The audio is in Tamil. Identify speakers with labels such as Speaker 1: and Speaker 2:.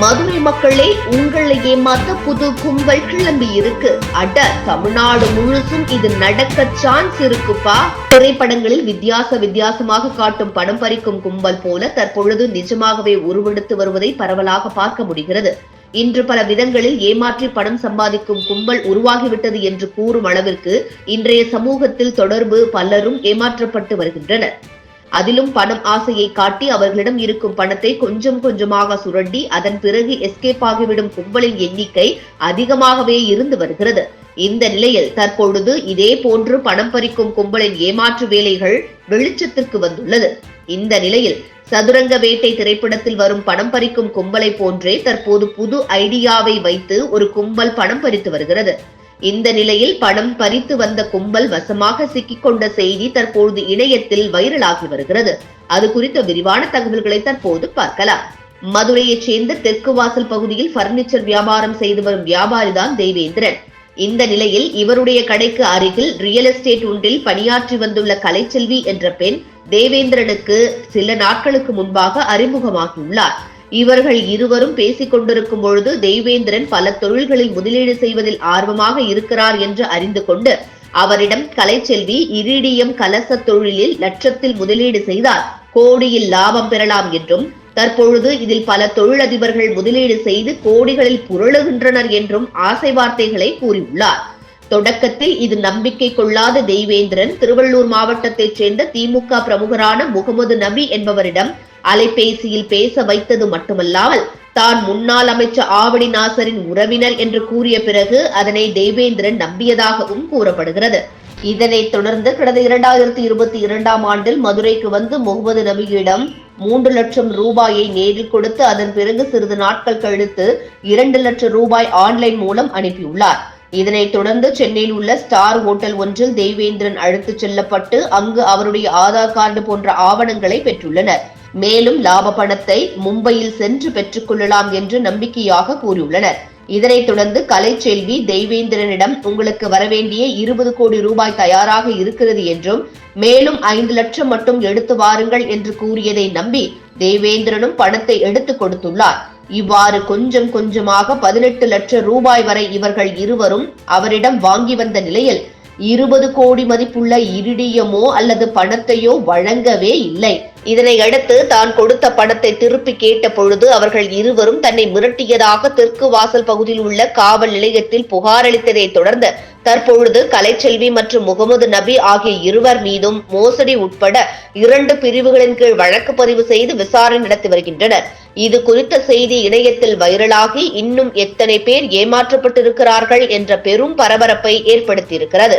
Speaker 1: மதுரை மக்களே உங்களை ஏமாத்த புது கும்பல் கிளம்பி இருக்கு. அட தமிழ்நாடு முழுசும் இது நடக்க சான்ஸ் இருக்குப்பா. திரைப்படங்களில் வித்தியாச வித்தியாசமாக காட்டும் பணம் பறிக்கும் கும்பல் போல தற்பொழுது நிஜமாகவே உருவெடுத்து வருவதை பரவலாக பார்க்க முடிகிறது. இன்று பல விதங்களில் ஏமாற்றி பணம் சம்பாதிக்கும் கும்பல் உருவாகிவிட்டது என்று கூறும் அளவிற்கு இன்றைய சமூகத்தில் தொடர்பு பலரும் ஏமாற்றப்பட்டு வருகின்றனர். அதிலும் பணம் ஆசையை காட்டி அவர்களிடம் இருக்கும் பணத்தை கொஞ்சம் கொஞ்சமாக சுரண்டி அதன் பிறகு எஸ்கேப் ஆகிவிடும் கும்பலின் எண்ணிக்கை அதிகமாகவே இருந்து வருகிறது. இந்த நிலையில் தற்பொழுது இதே போன்று பணம் பறிக்கும் கும்பலின் ஏமாற்று வேலைகள் வெளிச்சத்திற்கு வந்துள்ளது. இந்த நிலையில் சதுரங்க வேட்டை திரைப்படத்தில் வரும் பணம் பறிக்கும் கும்பலை போன்றே தற்போது புது ஐடியாவை வைத்து ஒரு கும்பல் பணம் பறித்து வருகிறது. இந்த நிலையில் பணம் பறித்து வந்த கும்பல் வசமாக சிக்கிக்கொண்ட செய்தி தற்போது இணையத்தில் வைரலாகி வருகிறது. அது குறித்த விரிவான தகவல்களை தற்போது பார்க்கலாம். மதுரையைச் சேர்ந்த தெற்கு வாசல் பகுதியில் பர்னிச்சர் வியாபாரம் செய்து வரும் வியாபாரிதான் தேவேந்திரன். இந்த நிலையில் இவருடைய கடைக்கு அருகில் ரியல் எஸ்டேட் ஒன்றில் பணியாற்றி வந்துள்ள கலைச்செல்வி என்ற பெண் தேவேந்திரனுக்கு சில நாட்களுக்கு முன்பாக அறிமுகமாகியுள்ளார். இவர்கள் இருவரும் பேசிக் கொண்டிருக்கும் பொழுது தெய்வேந்திரன் பல தொழில்களில் முதலீடு செய்வதில் ஆர்வமாக இருக்கிறார் என்று அறிந்து கொண்டு அவரிடம் கலைச்செல்வி இரிடியம் கலச தொழிலில் லட்சத்தில் முதலீடு செய்தால் கோடியில் லாபம் பெறலாம் என்றும் தற்பொழுது இதில் பல தொழிலதிபர்கள் முதலீடு செய்து கோடிகளில் புரளுகின்றனர் என்றும் ஆசை வார்த்தைகளை கூறியுள்ளார். தொடக்கத்தில் இது நம்பிக்கை கொள்ளாத தெய்வேந்திரன் திருவள்ளூர் மாவட்டத்தைச் சேர்ந்த திமுக பிரமுகரான முகமது நபி என்பவரிடம் அலைபேசியில் பேச வைத்தது மட்டுமல்லாமல் தான் முன்னாள் அமைச்சர் ஆவடி நாசரின் உறவினர் என்று கூறிய பிறகு அதனை தேவேந்திரன் நம்பியதாகவும் கூறப்படுகிறது. இதனைத் தொடர்ந்து கடந்த இரண்டாயிரத்தி இருபத்தி இரண்டாம் ஆண்டில் மதுரைக்கு வந்து முகமது நபியிடம் மூன்று லட்சம் ரூபாயை நேரில் கொடுத்து அதன் பிறகு சிறிது நாட்கள் கழித்து இரண்டு லட்சம் ரூபாய் ஆன்லைன் மூலம் அனுப்பியுள்ளார். இதனைத் தொடர்ந்து சென்னையில் உள்ள ஸ்டார் ஹோட்டல் ஒன்றில் தேவேந்திரன் அழைத்துச் செல்லப்பட்டு அங்கு அவருடைய ஆதார் கார்டு போன்ற ஆவணங்களை பெற்றுள்ளனர். மேலும் லாப பணத்தை மும்பையில் சென்று பெற்றுக் கொள்ளலாம் என்று நம்பிக்கையாக கூறியுள்ளனர். இதனைத் தொடர்ந்து கலைச்செல்வி தெய்வேந்திரனிடம் உங்களுக்கு வரவேண்டிய இருபது கோடி ரூபாய் தயாராக இருக்கிறது என்றும் மேலும் ஐந்து லட்சம் மட்டும் எடுத்து வாருங்கள் என்று கூறியதை நம்பி தேவேந்திரனும் பணத்தை எடுத்து கொடுத்துள்ளார். இவ்வாறு கொஞ்சம் கொஞ்சமாக பதினெட்டு லட்சம் ரூபாய் வரை இவர்கள் இருவரும் அவரிடம் வாங்கி வந்த நிலையில் இருபது கோடி மதிப்புள்ள இரிடியமோ அல்லது பணத்தையோ வழங்கவே இல்லை. இதனையடுத்து தான் கொடுத்த பணத்தை திருப்பி கேட்ட பொழுது அவர்கள் இருவரும் தன்னை மிரட்டியதாக தெற்கு வாசல் பகுதியில் உள்ள காவல் நிலையத்தில் புகார் அளித்ததை தொடர்ந்து தற்பொழுது கலைச்செல்வி மற்றும் முகமது நபி ஆகிய இருவர் மீதும் மோசடி உட்பட இரண்டு பிரிவுகளின் கீழ் வழக்கு பதிவு செய்து விசாரணை நடத்தி வருகின்றனர். இது குறித்த செய்தி இணையத்தில் வைரலாகி இன்னும் எத்தனை பேர் ஏமாற்றப்பட்டிருக்கிறார்கள் என்ற பெரும் பரபரப்பை ஏற்படுத்தியிருக்கிறது.